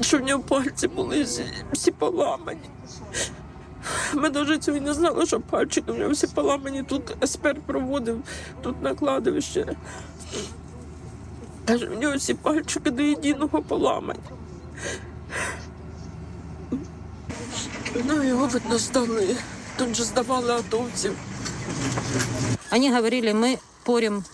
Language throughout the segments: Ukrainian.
що в нього пальці були всі- всі поламані. Ми навіть цього не знали, що пальчики в нього всі поламані. Тут еспер проводив, тут на кладовище. Каже, в нього всі пальчики до єдиного поламані. Ну, його видно здали. Тут же здавали атовців. Они говорили, мы порем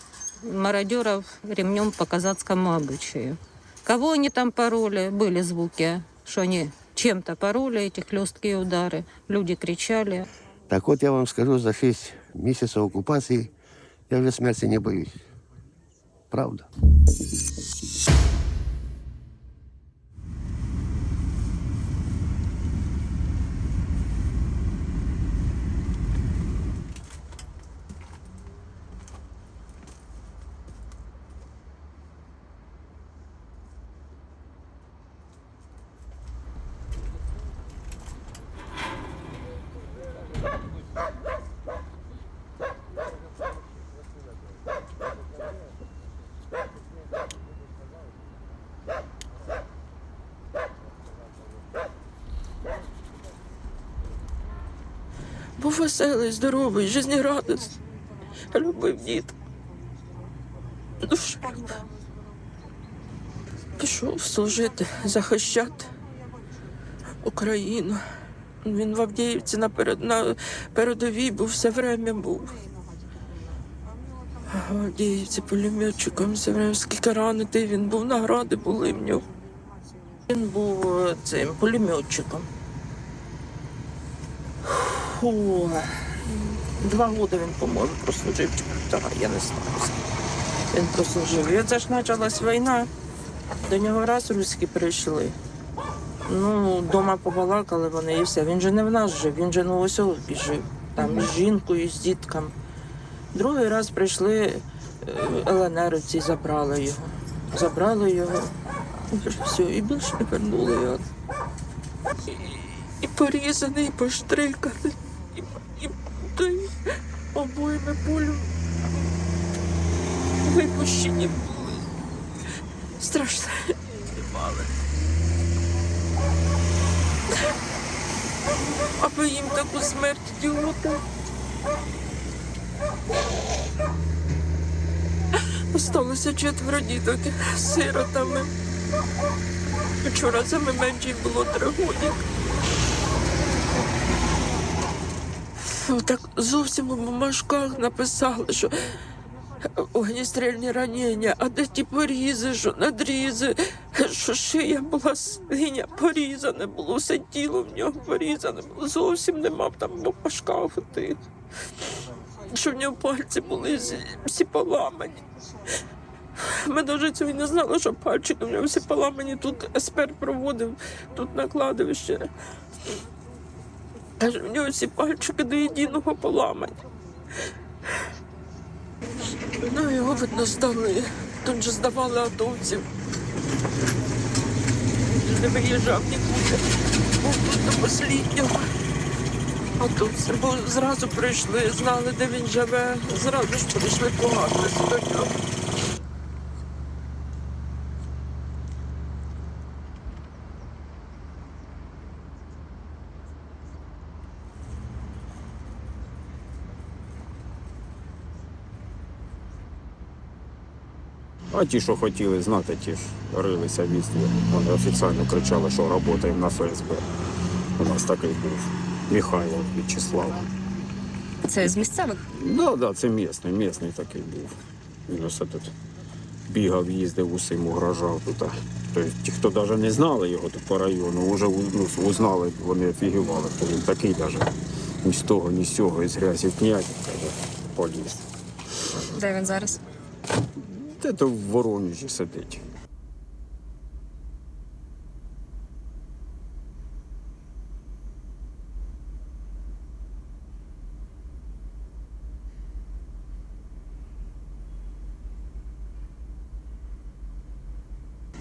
мародеров ремнем по казацкому обычаю. Кого они там пороли? Были звуки, что они чем-то пороли, эти хлесткие удары. Люди кричали. Так от я вам скажу, за 6 місяців окупації я вже смерті не боюсь. Правда. Був веселий, здоровий, жизнерадісний. Любив. Дуже любив. Пішов служити, захищати Україну. Він в Авдіївці на, передовій був, все время був. В Авдіївці пулеметчиком все время, скільки ранитий він був, награди були в нього. Він був е, цим пулеметчиком. Фу. Два роки він, по-моєму, прослужив. чи я не знаю. Він прослужив. І це ж почалась війна. До нього раз руські прийшли. Ну, вдома побалакали вони і все. Він же не в нас жив, він же на Новоселовській жив. Там з жінкою, з дітками. Другий раз прийшли е, ЛНРівці, забрали його. Забрали його. І все, і більше не вернули його. І порізаний, і поштриканий, і, і, та й обоїми пулю випущені були. Страшно. Знімали. Аби їм таку смерть діота. Осталося четверо діток з сиротами. Вчора саме меншій було три Так зовсім у бумажках написали, що огнестрільні ранення, а де ті порізи, що надрізи, що шия була синя, порізане було, все тіло в нього порізане було. Зовсім нема б там бумажках тих. Що в нього пальці були всі- поламані. Ми навіть цього не знали, що пальчики в нього всі поламані. Тут еспер проводив, тут на кладовище. Каже, в нього всі пальчики до єдиного поламані. Ну, його видно здали. Тут же здавали атовців. Не виїжджав нікуди. Був тут до останнього. А тут бо зразу прийшли, знали, де він живе, зразу ж прийшли погадатися до нього. А ті, що хотіли знати, ті ж рилися візді. Вони офіційно кричали, що працюємо на ФСБ. У нас такий був Михайло В'ячеслав. Це з місцевих? Да, да, це місний, місний такий був. Він усе тут бігав, їздив, усім угрожав тут. Тобто ті, хто навіть не знали його тут по району, вже ну, узнали, вони офігівали, хто він такий навіть ні з того, ні з цього, із грязі князь, каже, поліз. Де він зараз? Де то в Воронежі сидить.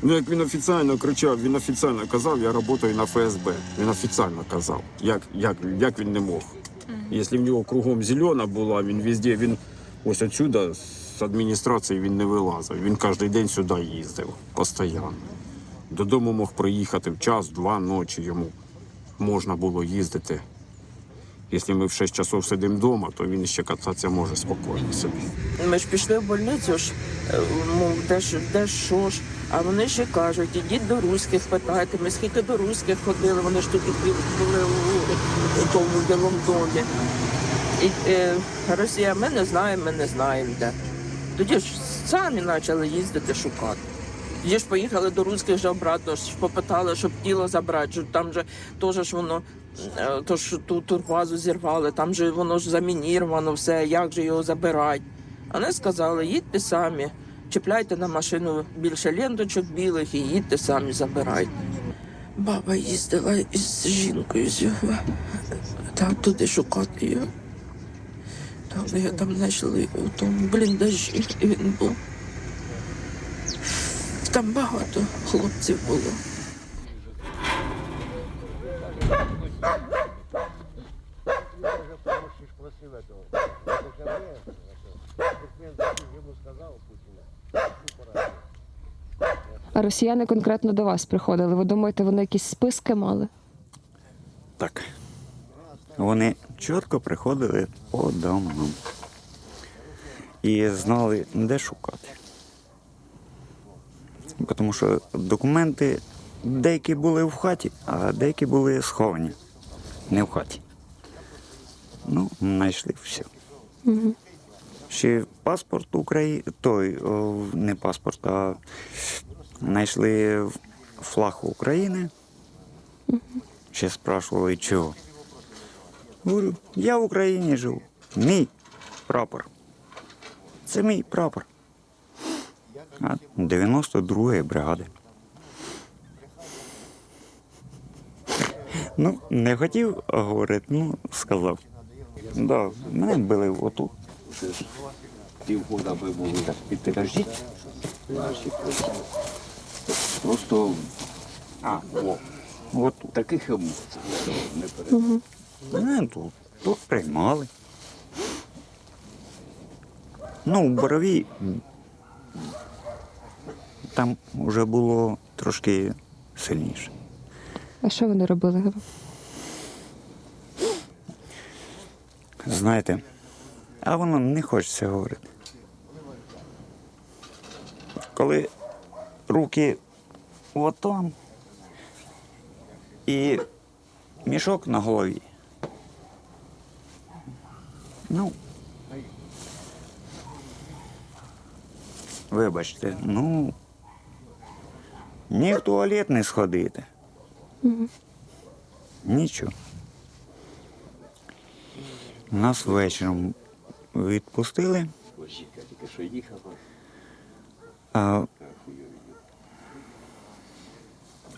Ну, як він офіційно кричав, він офіційно казав, я працюю на ФСБ. Він офіційно казав. Як, як, як він не мог? Якщо в нього кругом зелена була, він везде, він ось отсюда адміністрації він не вилазив. Він кожен день сюди їздив постійно. Додому мог приїхати в час-два ночі йому можна було їздити. Якщо ми в 6 часов сидимо вдома, то він ще кататися може спокійно собі. Ми ж пішли в больницю ж, е, мов, де ж, де що ж. А вони ще кажуть, ідіть до руських, питайте. Ми скільки до руських ходили, вони ж тоді були у, тому білому домі. І е, Росія, ми не знаємо, ми не знаємо де. Тоді ж самі почали їздити шукати. Тоді ж поїхали до руських же обратно, ж попитали, щоб тіло забрати. що Там же теж ж воно, е, то ж ту турбазу зірвали, там же воно ж замініровано все, як же його забирати. Вони сказали, їдьте самі, чіпляйте на машину більше ленточок білих і їдьте самі забирайте. Баба їздила із жінкою. Так, туди шукати його. Та його там знайшли у тому бліндажі, і він був. Там багато хлопців було. А росіяни конкретно до вас приходили. Ви думаєте, вони якісь списки мали? Так. Вони чітко приходили по домам і знали, де шукати. Тому що документи деякі були в хаті, а деякі були сховані. Не в хаті. Ну, знайшли все. Ще паспорт України, той, не паспорт, а знайшли флаг України. Ще спрашивали, чого. Говорю, я в Україні живу. Мій прапор. Це мій прапор. А 92-ї бригади. Ну, не хотів говорити, ну, сказав. Да, мене били отут. Півгода ми були наші Просто А, о, от таких емоцій не перед. Мене тут, тут приймали. Ну, в Борові там вже було трошки сильніше. А що вони робили? Знаєте, а воно не хочеться говорити. Коли руки отам і мішок на голові. Ну. Вибачте, ну. Ні в туалет не сходити. Нічого. Нас вечором відпустили. А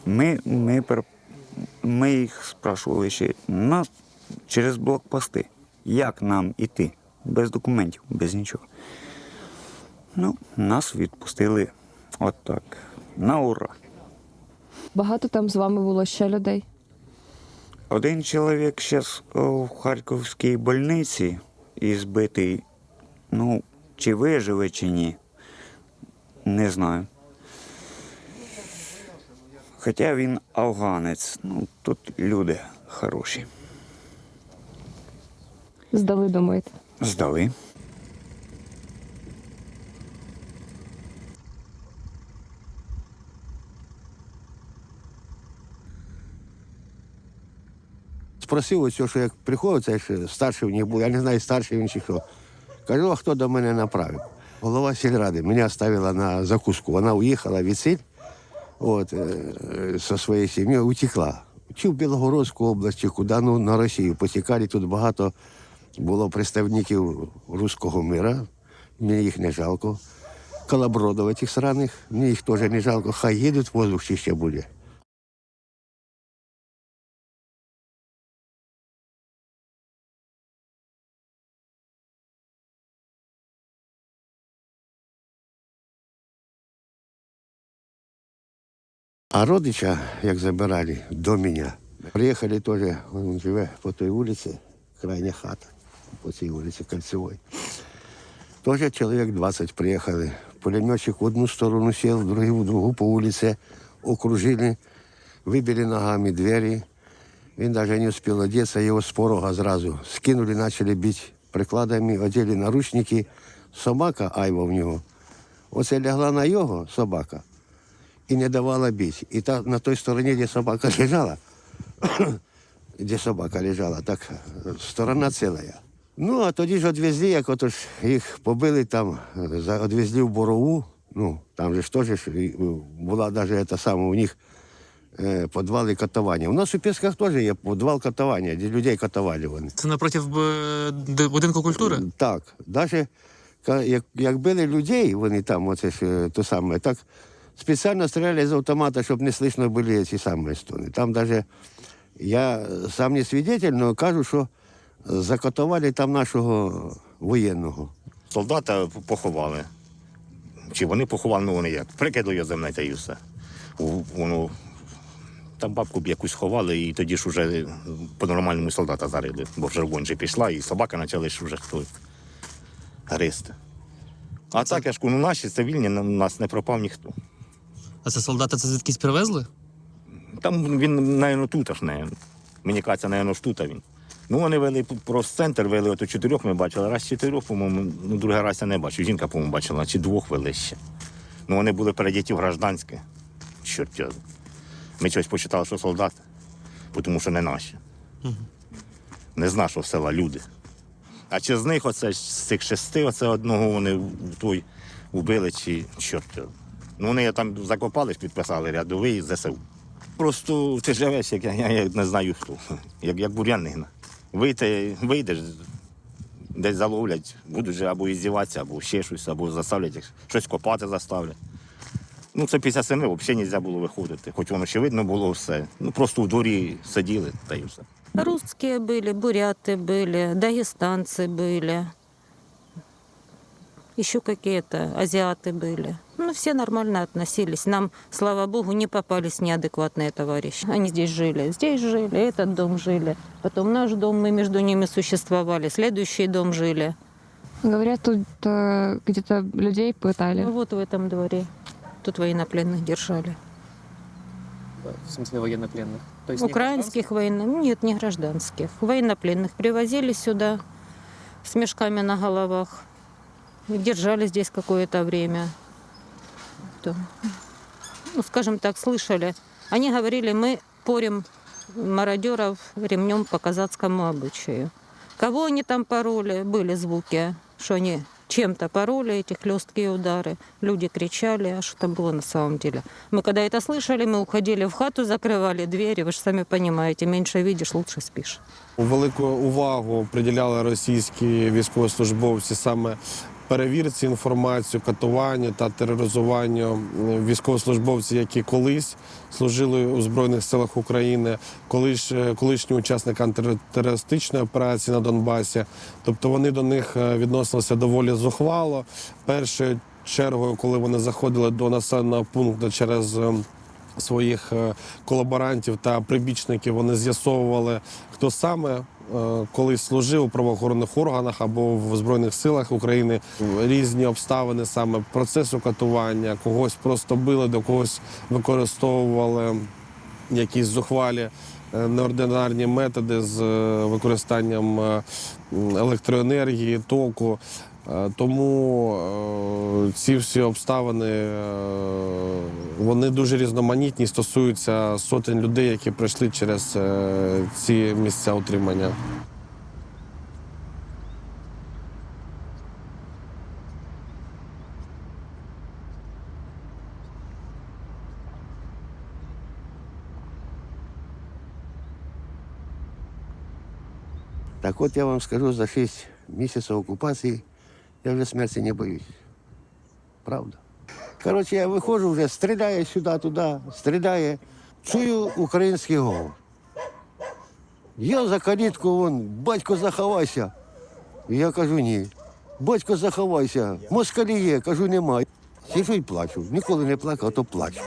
ми, ми, ми їх спрашували ще нас через блокпости. Як нам іти? Без документів, без нічого. Ну, нас відпустили от. На ура. Багато там з вами було ще людей. Один чоловік зараз в Харківській больниці і збитий. Ну, чи виживе, чи ні. Не знаю. Хоча він афганець, ну тут люди хороші. Здали, думаєте? Здали. Спросив ось, що як приходить, це ж старший в них був, я не знаю, старший він чи що. Кажу, а хто до мене направив? Голова сільради мене оставила на закуску. Вона уїхала від сіль е, зі своєю сім'єю, утекла. Чи в Білогородську область, чи куди, ну, на Росію. Потікали тут багато було представників руського мира. Мені їх не жалко. Колобродов цих сраних, мені їх теж не жалко. Хай їдуть, воздух ще буде. А родича, як забирали до мене, приїхали теж, він живе по той вулиці, крайня хата, по цій вулиці Кольцевой. Теж чоловік 20 приїхали. Пулеметчик в одну сторону сів, другий в другу по вулиці. окружили, выбили ногами двери. Он даже не успел одеться, его с порога сразу скинули, начали бить прикладами, одели наручники. Собака, айва в нього, оце лягла на його собака і не давала бити. І та, на той стороні, де собака лежала, де собака лежала, так е, сторона ціла. Ну, а тоді ж відвезли, як ото їх побили там, відвезли в Борову. Ну, там же ж теж е, була навіть та сама у них е, підвали катування. У нас у Пісках теж є підвал катування, де людей катували вони. Це напротив е, будинку культури? Так, навіть як, як били людей, вони там, оце ж то саме, так спеціально стріляли з автомата, щоб не слышно були ці самі стони. Там навіть я сам не свідетель, але кажу, що закатували там нашого воєнного. Солдата поховали. Чи вони поховали, ну вони як? Прикидує земне та і все. Воно, там бабку б якусь ховали, і тоді ж уже по-нормальному солдата зарили, бо вже вогонь же пішла, і собака почали ж вже хто гристи. А так, я ж кажу, ну наші цивільні, у нас не пропав ніхто. А це солдати це звідкись привезли? Там він, навіть, тут аж не. Мені кажеться, навіть, ж тут він. Ну, вони вели просто центр, вели ото чотирьох ми бачили. Раз чотирьох, по-моєму, ну другий раз я не бачив. Жінка, по-моєму, бачила, чи двох вели ще. Ну, вони були передіті в гражданське. Чорт. Ми щось почитали, що солдати, тому що не наші. Не з нашого села люди. А чи з них оце з цих шести, оце одного вони той вбили, чи чорт. Ну, вони там закопали, підписали рядовий ЗСУ. Просто ти живеш, як я, я, я не знаю хто, як, як бур'ян не гна Вийти, вийдеш, десь заловлять, будуть же або іздіватися, або ще щось, або заставлять, їх, щось копати заставлять. Ну, це після семи взагалі не можна було виходити, хоч воно ще видно було все. Ну просто у дворі сиділи та й все. Русские были, буряты были, дагестанцы были. Еще какие-то азиаты были. Ну, все нормально относились. Нам, слава богу, не попались неадекватные товарищи. Они здесь жили. Здесь жили, этот дом жили. Потом наш дом, мы между ними существовали. Следующий дом жили. Говорят, тут э, где-то людей пытали. Ну, вот в этом дворе. Тут военнопленных держали. В смысле воєннопленних? Тобто Украинских военных, нет, не гражданских. Военнопленных привозили сюда с мешками на головах И Держали здесь какое-то время. То, ну, скажем так, слышали. Они говорили, мы порем мародеров ремнем по казацкому обычаю. Кого они там пороли, были звуки, что они чем-то пороли, эти хлесткие удары. Люди кричали, а что там было на самом деле. Мы когда это слышали, мы уходили в хату, закрывали двери, вы же сами понимаете, меньше видишь, лучше спишь. Велику увагу приділяли російські військовослужбовці саме перевірці інформацію, катуванню та тероризуванню військовослужбовців, які колись служили у Збройних силах України, колиш, колишні учасники антитерористичної операції на Донбасі. Тобто вони до них е, відносилися доволі зухвало. Першою чергою, коли вони заходили до населеного пункту через ем, своїх е, колаборантів та прибічників вони з'ясовували, хто саме е, колись служив у правоохоронних органах або в Збройних силах України. Різні обставини саме процесу катування, когось просто били, до когось використовували якісь зухвалі е, неординарні методи з е, використанням електроенергії, току. Е, Тому е, ці всі обставини е, вони дуже різноманітні, стосуються сотень людей, які пройшли через ці місця утримання. Так от я вам скажу, за 6 місяців окупації я вже смерті не боюсь. Правда. Коротше, я виходжу вже, стріляє сюди, туди, стріляє. Чую український говор. Я за калітку, вон, батько заховайся. Я кажу, ні. Батько заховайся, москалі є, кажу, нема. Сижу і плачу. Ніколи не плакав, то плачу.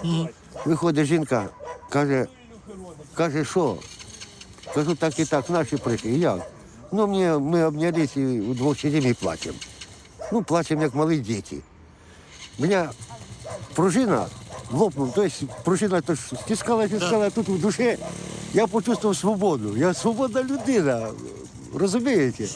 Виходить жінка, каже, каже, що? Кажу, так і так, наші прийшли. Як? Ну, мені, ми обнялись і вдвох сидимо і плачемо. Ну, плачемо, як малі діти. Мене пружина лопнув. Тобто пружина то стискала, стискала, а тут в душі я почувствував свободу. Я свободна людина, розумієте?